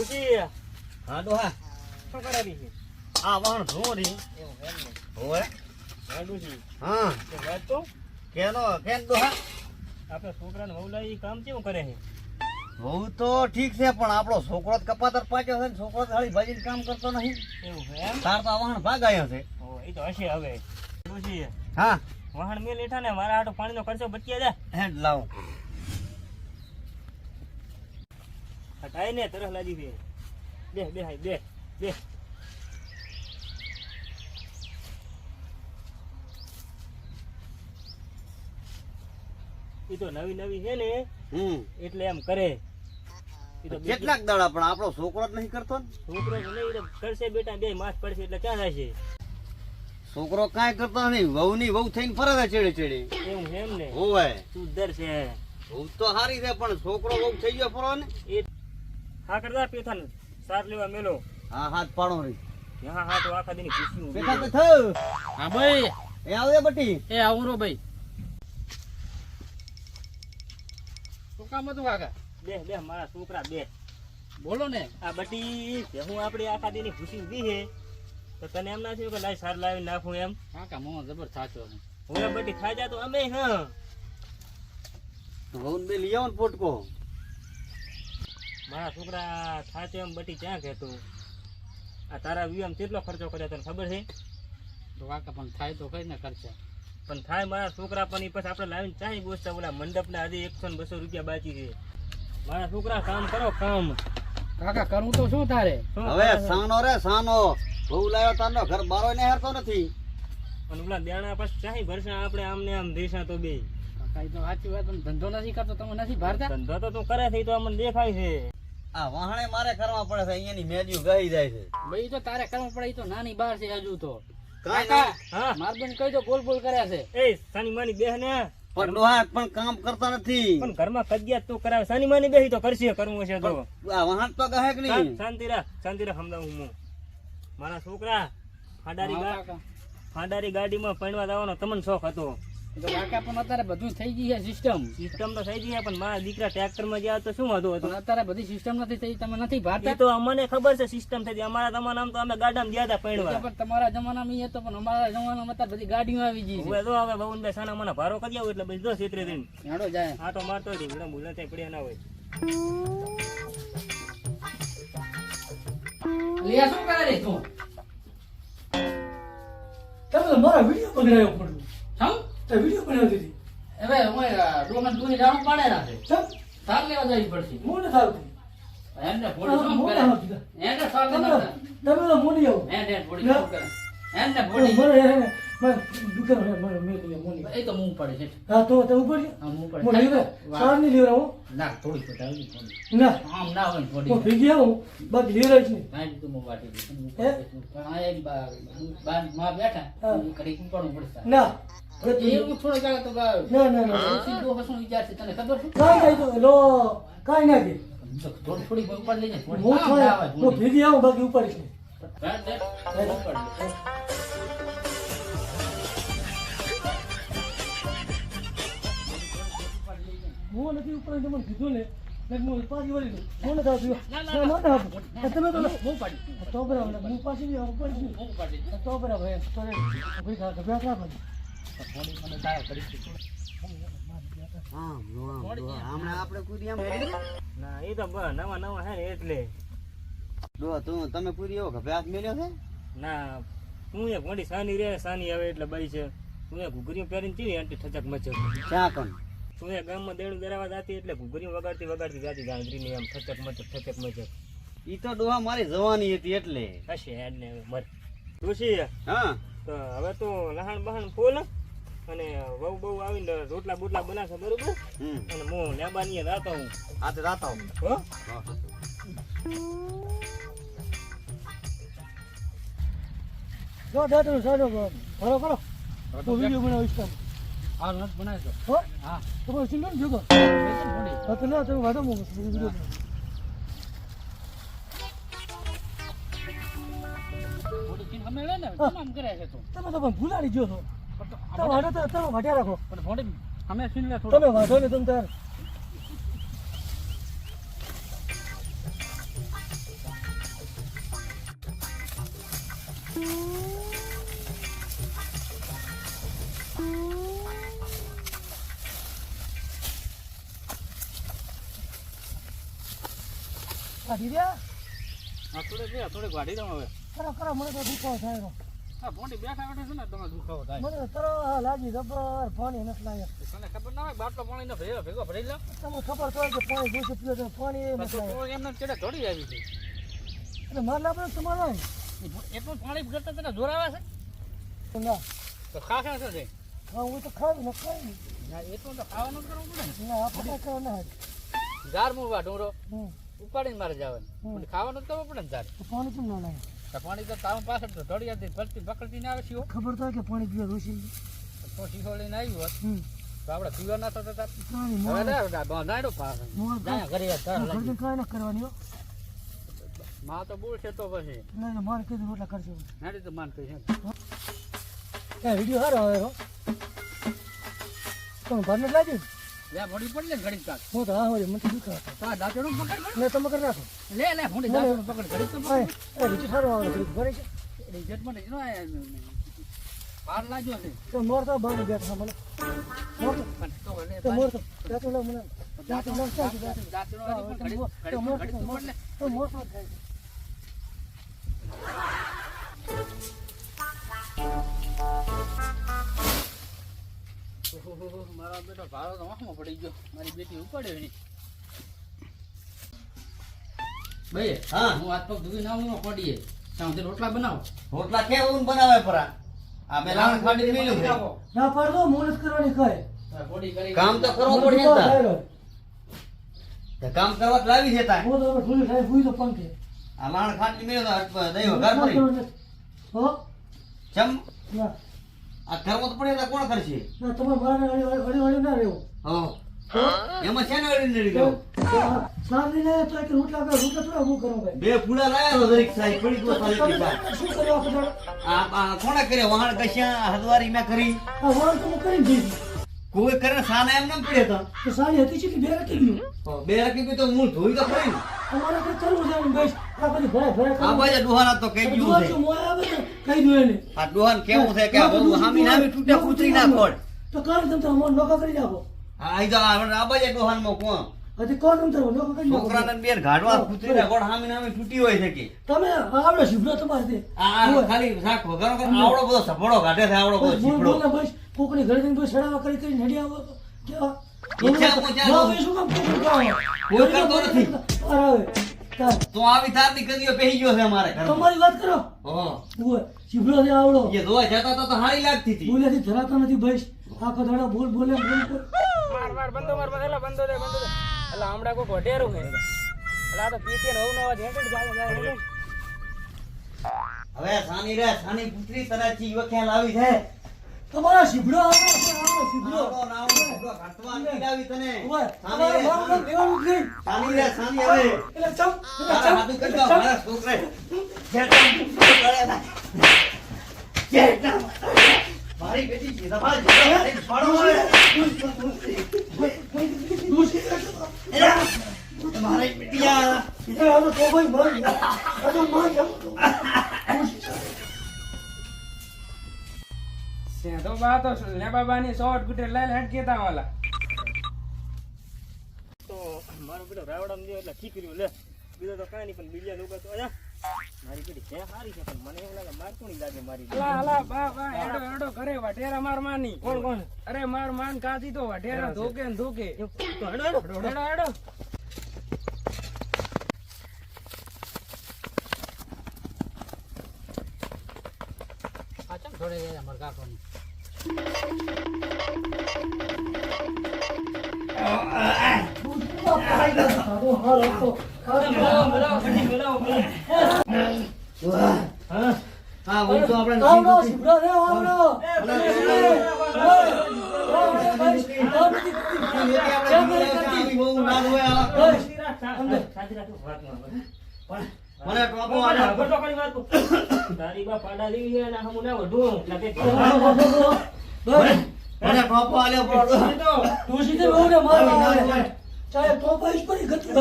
ખુશી હા શું કરાવી છે? આ હા. ડોશી વાત તો? કેનો કેન ડોહા આપણે છોકરાને વહુલા ઈ કામ કેવું કરે છે? હોવ તો ઠીક છે પણ આપણો છોકરો જ કપાતર પાક્યો છે ને છોકરો જ હાળી ભાજીને કામ કરતો નહીં એવું છે તાર તો આ ભાગાયો છે. ઓ એ તો હશે હવે. ડોશી હા. વાહન મેં લેઠા ને મારા હાટો પાણીનો ખર્ચો બચી જાય. હેડ લાવ. હટાઈ ને તરફ લાગી બે બે બે હાય બે બે. તો નવી નવી છે ને હમ. એટલે એમ કરે. તો કેટલાક દાડા પણ આપણો છોકરો જ નહીં કરતો છોકરો નહીં કરશે બેટા બે માસ પડશે એટલે ક્યાં થાય છે છોકરો કાંઈ કરતો નહીં વહુ ની વહુ થઈને ફરે છે ચેડે ચેડે. એમ એમ ને? હોવે. સુધર છે. વહુ તો સારી છે પણ છોકરો વહુ થઈ ગયો ફરો ને. એ હા કરતા પેથન સાર લેવા મેલો. હા હાથ પાડો રી. હા હા તો આખા દીની ખુશી પેલા તો થયું હા ભાઈ. એ આવજે બટી. એ આવું રો ભાઈ. શું કામ હતું કાકા? બે બે મારા છોકરા બે. બોલો ને. આ બટી હું આપણે આખા દીની ખુશી દી હે? તો તને એમ ના થયું કે લાઈ સાર લાવી નાખું એમ? કાકા મો જબર સાચો હું બટી ખાઈ જા તો અમે હા વહુ બે લઈ આવો ને પોટકો. મારા છોકરા સાચો એમ બટી ક્યાં કહેતું? આ તારા વિયમ કેટલો ખર્ચો કર્યો તને ખબર છે? તો પણ થાય તો કઈ ને ખર્ચા. પણ થાય મારા છોકરા પણ એ પછી આપણે લાવીને ચાહી ગોસ્તા ઓલા મંડપના હજી એકસો ને બસો રૂપિયા બાકી છે. મારા છોકરા કામ કરો કામ. કાકા કરવું તો શું તારે? હવે સાનો રે સાનો. બહુ લાવ્યો તારનો ઘર બારો ને હેરતો નથી. અને ઓલા દેણા પછી ચાહી ભરશે? આપણે આમને આમ દેશા તો બે. કાકા તો સાચી વાત ધંધો નથી કરતો તમે નથી ભારતા? ધંધો તો તું કરે છે તો અમને દેખાય છે. આ વાહણે મારે કરવા પડે છે અહીંયાની મેજ્યુ ગહી જાય છે. ભાઈ તો તારે કરવા પડે તો નાની બાર છે હજુ તો. કાકા. હા. માર કહી દો બોલ બોલ કર્યા છે. એ સાની માની બેહ પણ ડોહા પણ કામ કરતા નથી. પણ ઘરમાં કજિયાત તું કરાવે. સાની માની બેહી તો કરશે કરવું છે તો. આ વાહણ તો કહે કે નહીં? શાંતિ રાખ શાંતિ રાખ સમજાવું હું. મારા છોકરા ફાડારી ફાડારી ગાડીમાં પૈણવા જવાનો તમને શોખ હતો. કાકા પણ અત્યારે બધું થઈ ગઈ છે સિસ્ટમ સિસ્ટમ તો થઈ ગઈ પણ મારા દીકરા ટ્રેક્ટરમાં ગયા તો શું વાંધો હતો? અત્યારે બધી સિસ્ટમ નથી થઈ તમે નથી ભારતા એ તો અમને ખબર છે સિસ્ટમ થઈ અમારા તમારા તો અમે ગાડામાં ગયા હતા પૈણવા પણ તમારા જમાનામાં ઈ તો પણ અમારા જમાનામાં અત્યારે બધી ગાડીઓ આવી ગઈ છે. તો હવે બહુ સાના મને ભારો કરી આવું એટલે બધી દો હેડો જાય. આ તો મારતો જ ભૂલા ભૂલા ત્યાં પડ્યા ના હોય. લિયા શું કરે તું? તમે મારા વિડિયો પકડાયો પડ્યું તે વીડિયો બનાવી દીધી. હવે હું ડોમન દૂની જાણું પાડે રાખે સાર લેવા જવી પડશે. હું આવતી એમને ફોડી હા, શું કરે એને સાર તમે તો મોડી આવો. એને ફોડી શું કરે? એને ફોડી મને હે ને, મને દુકાન મને મેં કીધું મોડી એ તો મું પડે છે. હા તો તમે ઉપર હા મું પડે. હું લીવર સારની ના થોડી પટાવી થોડી ના. આમ ના હોય ને હું થોડી ભેગી આવું. મું વાટી હે? પાડી દઈશ. પણ આ એક બા- બા- માં બેઠા. કરી ના. એવું થોડું ચાલે તો ના ના ના. સીધો હસું વિચાર છે તને ખબર છે? કાંઈ નહીં તો લો કાંઈ ના થોડી થોડી ઉપાડી લેજે. હું હું થોડી. આવું બાકી ઉપાડીશ નહીં હા, નથી ઉપાડી મને કીધું ને. હું પાછી વળી દઉં હું નથી આવતું. ના ના આપું તમે તો હું પાડી. તો બરાબર. હું પાછી તો બરાબર. તો ભાઈ ખા તું એક મોટી સાની રે સાની આવે એટલે એટલે ઘૂઘરીઓ વગાડતી વગાડતી જાતી ગાંધરીની આમ મચક ઠચક મચક ઈ તો ડોહા મારી જવાની હતી એટલે હશે હેડ ને હા. તો હવે તું લહાણ બહાણ ફૂલ. અને વહુ બહુ આવીને રોટલા બોટલા બનાવશે બરોબર? હમ. અને હું લેબાની રાતો હું આ તો રાતા હું. હો. જો દાદા સાજો કરો કરો તો વીડિયો બનાવીશ તમે હા, નોટ બનાવી દો. હો? હા, તો ચિંતા નહીં જોતો બેસો ને થોડી. હા તો ના તમે વાંધો મો વીડિયો તું? તમે તો પણ ભૂલાડી ગયો છો. તો વાડો તો તમે વાડ્યા રાખો. પણ ભોંડે અમે સુન લે થોડો. તમે વાડો ને તમ તાર. કાઢી દે થોડે થોડે કાઢી દઉં હવે. કરો કરો મને તો દુખાવો થાય પોટી બેઠા બેઠા છે ને તમે દુખાવો થાય. મને લાગી જબર પાણી નથી તને ખબર ના હોય બાટલો પાણીનો ભેગો ભેગો ભરી લો. તમને ખબર તો કે પાણી જોશે તો પાણી નથી એમને ચડે થોડી આવી છે. એટલે મારે પડે તમારે એટલું પાણી કરતા તને જોર છે? ના. તો ખાખા છે? હા હું તો ખાઈ ને ખાઈ ના. એટલું તો ખાવાનું કરવું પડે ને. ના આપણે કરવા ના હોય. ઝાર ડુંગરો ઉપાડીને મારે જવાનું. ખાવાનું કરવું પડે ને તારે પાણી કેમ ના લાગે પાણી તો તાવ પાછળ તો ધોળી હતી પડતી પકડતી ના આવે શીઓ ખબર તો કે પાણી પીવા રોશી તો શીખો લઈને આવ્યું હોત. તો આપણે પીવા ના થતા હતા. ના ના કરવાની હો. માં તો બોલ છે તો પછી. તો મારે કીધું એટલે કરશે નાડી તો માન કહી છે વીડિયો સારો આવે હો. તમે ભરને લાગ્યું? લે મોડી પડી લે ઘડી કાક હું તો હા હોય મને તો દુખાવો તો આ દાંતેડું પકડ ને તમે કરી નાખો લે લે મોડી દાંતેડું પકડ ઘડી તો હા એ વીડિયો સારો આવે ઘડીક ભરે છે. પકડ મને નો પાર લાગ્યો છે. તો મોર તો બેઠા મને. મોર તો તો લે તો મોર તો ત્યાં લે મને. ત્યાં તો મોર ચાલતી જાય. દાંતેડું હા, હજી તો પણ ઘડી તો મોર- તો મોર- લે તો મોર તો થાય. છે. ઓહોહો, મારો બેટો ભાડો તો આંખમાં પડી ગયો. મારી બેટી ઉપાડ્યો એની. ભાઈ હા. હું હાથ પગ ધોઈ નાવું પડીએ. ત્યાં રોટલા બનાવો. રોટલા કેવું બનાવે પરા? આ બે લાણ ખાડી મેલ્યું ના પાડતો મોડસ કરવાની કહે કામ તો કરવું પડે તો ને તાર. થાય તે કામ કરવા લાવી છે તાર. હું તો હવે થાય ભૂઈ તો પંખે. આ લાણ ખાટલી મેલ્યો દઈ વઘાર પડી. હો? ચમ. ના. આ ઘરમાં તો પડે કોણ કરશે? ના તમારે મારે અડી અડી અડી ના રહેવું હો એમાં છે ને અડી નડી ગયો સાંજની ને તો એક રોટલા કરે રોટલા થોડા હું કરું ભાઈ? બે ફૂલા લાયા તો દરેક સાઈ પડી તો સારી તમે શું કરવા આ આ કોણે કરે વહાણ કશ્યા હદવારી મેં કરી. આ વાળ તો હું કરીને કોઈ કરે સાના એમ ન પડે તો તો સારી હતી છે કે બે રાખી ગયું? બે રાખી ગયું તો મૂળ ધોઈ તો ખરી અમારે કઈ કરવું છે બસ આ બધી આ બાજુ તો કઈ ગયું છે. મોય આવે? ને દો એને આ ડોહાન કેવું છે કે બહુ હામી નામે તૂટે કૂતરી ના ખોડ તો કર તમ તો મોન નોકા કરી નાખો. હા આઈ જા આ આ બાજુ ડોહાનમાં કોણ? હજી કોણ તમ તો નોકા કરી નાખો? છોકરાને બેર ગાડવા કૂતરી ના ખોડ હામી નામે તૂટી હોય છે કે. તમે આવડો શીભડો તમારે તે. આ ખાલી શાક વગર આવડો બધો સફળો કાઢે છે આવડો બધો બોલ બસ. કોકની ઘરે જઈને બસ સડાવા કરી કરી નડી આવો. કેવા ઈચ્છા પૂછ્યા ના, શું કામ? કોઈ કરતો નથી. અરે. તો આવી તારની કદીઓ પહેરી ગયો છે અમારે તમારી વાત કરો. હો. ઓય, શીભડો છે આવડો. એ જોવા જતા તો તો હારી લાગતી હતી. બોલેથી ધરાતા નથી ભાઈ આખો દાડો બોલ બોલે બોલ બોલ. માર માર બંધો માર બંધો એટલે બંધો દે બંધો દે. એટલે હમણાં કો છે. એટલે આ તો પીતી ને વહુનો અવાજ હેઠળ જાય જાય હવે સાની રે સાની પુત્રી તરાચી યો ખ્યાલ આવી છે. તમારા શીભડો આવો શીભડો ઢોકળો ઘાટવા આવી તને તમારે મારું નામ લેવાનું જ નહીં. સાની રે સાની આવે એટલે ચમ, એટલે ચમ, કરી દો, મારા છોકરે. જેટલા મારી બેટી જીજાબા જીજાબા પાડો હવે. મારી બેટી આ તો ભાઈ મારી. આ તો મારી આમ તો. તો બા તો લેબાબાની શોર્ટ ગુટે લઈને હેડ કેતા વાલા. તો મારો બેટો રાવડામાં ગયો એટલે ઠીકર્યું લે. બીજો તો કાંઈ નહીં પણ બીજા લોકો તો અયા મારી પેલી છે સારી છે પણ મને એવું લાગે મારતું નહીં લાગે મારી અલા અલા બા વઢેરા માર માની. કોણ કોણ? અરે માર માન કાધી તો વઢેરા ધોકે ને ધોકે હેડો આ ચમ હાલ હતો. હા હું તો આપણે વાત. તારી બા પાડા છે હમું ના વઢું લાગે મને ટોપો પડો. તું સીધે પડી ગતું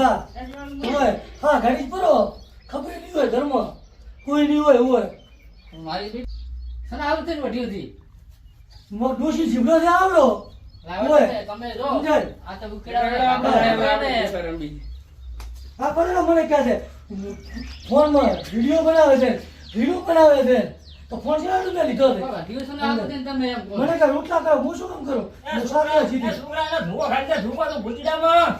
હોય હા જ ખબર નહીં હોય ધર્મ કોઈ નહીં હોય હોય મારી બેટી સના આવું થઈને વઢી હતી મો- ડોશી શીભડો છે આવડો લાવો તમે- તમે જો આ તો ઉકેડા આપણે. આ પડેલો મને કહે છે ફોનમાં વીડિયો બનાવે છે વીડિયો બનાવે છે. તો ફોન શેના રૂપિયા લીધો છે? આવતું. મને કે રોટલા કરો હું શું કામ કરું? હું સારી સીધી છોકરાને તો ભૂતડામાં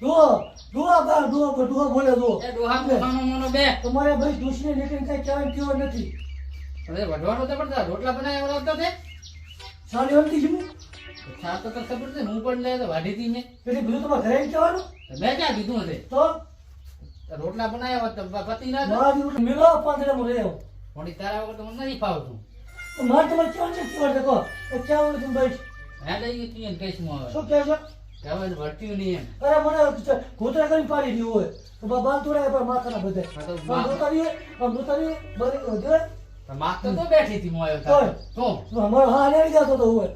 દુઆ બા દુઆ બા દુઆ બોલે દુઆ. એ ડોહાનો ખાનો મોનો બે. તમારે ભાઈ દુશ્મની નીકળીને કઈ કહેવાનું કેવો નથી. અરે વઢવાનો તો પડતા રોટલા બનાવ્યા આવડતો તે સારી વળતી જીવું ચા તો તને ખબર હું પણ લે તો વાઢી મેં એટલે બધું તમારે ઘરે જવાનું મેં ક્યાં કીધું હશે? તો? રોટલા બનાવ્યા હોત તો પતિ ના મારા જેવું મેળો પાંદડામાં રહે આવો. તારા વગર તો મને નથી ફાવતું. તો મારે તમારે કેવાનું છે કેવાનું તમે ભાઈ હે લઈ ગઈ તું શું છો? કે હવે વર્ત્યું નહીં એમ. અરે મને ઘોતરા કરી પાડી દીધું હોય. તો બા બાલ તોડાય માથાના બધે. તો આમ મા- જોતારીએ બરી જોયે તો તો બેઠી હતી આવ્યો કોઈ? તાર. તો? અમારો હા લેડી જતો તો હોય.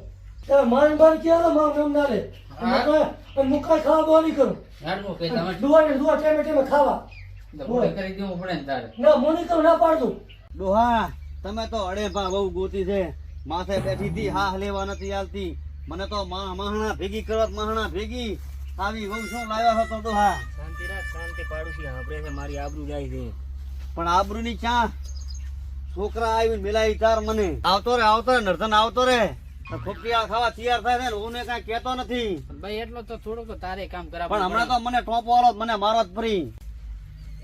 માન બાન કે મારું નામ ના લે. અને મુકાઈ ખાવા બહુ નહીં કરું. તમે દુવા ને દુવા ટાઈમે ટાઈમે ખાવા. તો કરી દેવું પડે તારે. ના મોની કરું ના પાડતું. ડોહા તમે તો અડે ભા બહુ ગોતી છે. માથે બેઠી હતી હા લેવા નથી આવતી. મને તો મા- માહણા ભેગી કરત મહાણા ભેગી. આવી બહુ શું લાવ્યો હતો ડોહા? શાંતિ રાખ શાંતિ પાડોશી છે. મારી આબરૂ જાય છે. પણ આબરૂની ક્યાં? છોકરા આવીને મિલાવી તાર મને. આવતો રે આવતો રે નર્ધન આવતો રે. તો ખાવા તૈયાર થાય છે ને હું કઈ કેતો નથી. ભાઈ એટલો તો થોડુંક તો તારે કામ કરાવવું પણ હમણાં તો મને ટોપ વાળો મને મારો જ ફરી.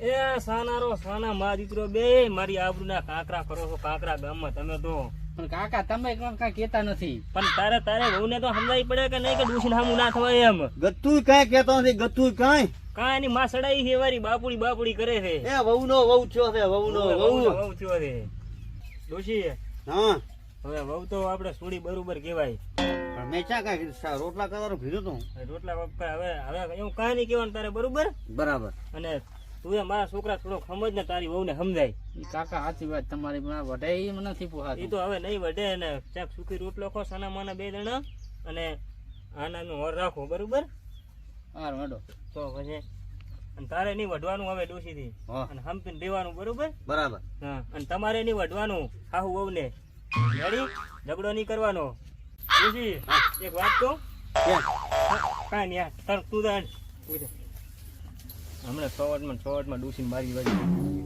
એ સાનારો સાના મા દીકરો બે મારી આબરૂના કાકરા કરો છો કાંકરા ગામમાં તમે તો. પણ કાકા તમે પણ કેતા નથી. પણ તારે તારે વહુને તો સમજાવી પડે કે નહીં કે ડૂસીને સામું ના થવાય એમ? ગતું કઈ કેતો નથી ગતું કઈ. કાં એની માં સડાઈ છે વારી બાપુડી બાપુડી કરે છે. એ વહુ નો વહુ થયો છે વહુ નો વહુ વહુ. વહુ થયો છે. ડોશી હા. હવે વહુ તો આપણે સોડી બરોબર કહેવાય. પણ મેં ચા કાંઈ રોટલા કરવાનું કીધું તું રોટલા પપ્પા હવે હવે એવું કાંઈ નહીં કહેવાનું તારે બરોબર? બરાબર. અને તું એ મારા છોકરા થોડો સમજ ને તારી વહુને સમજાય. કાકા સાચી વાત તમારી વઢે એ નથી નથી એ તો હવે નહીં વઢે ને ચાક સુખી રોટલો ખો સાના માના બે જણા. અને આનાનું ઓર રાખો બરોબર? હાર વાડો તો પછી અને તારે નહીં વઢવાનું હવે ડોશીથી. હા. અને હમપીને દેવાનું બરોબર? બરાબર. હા અને તમારે નહીં વઢવાનું હાહુ વહુને. રેડી? ઝઘડો નહીં કરવાનો. ડોશી એક વાત કહું? કાંઈ નહીં તર તાર તું હમણાં સવારમાં સવારમાં ડૂસી મારી વાળી.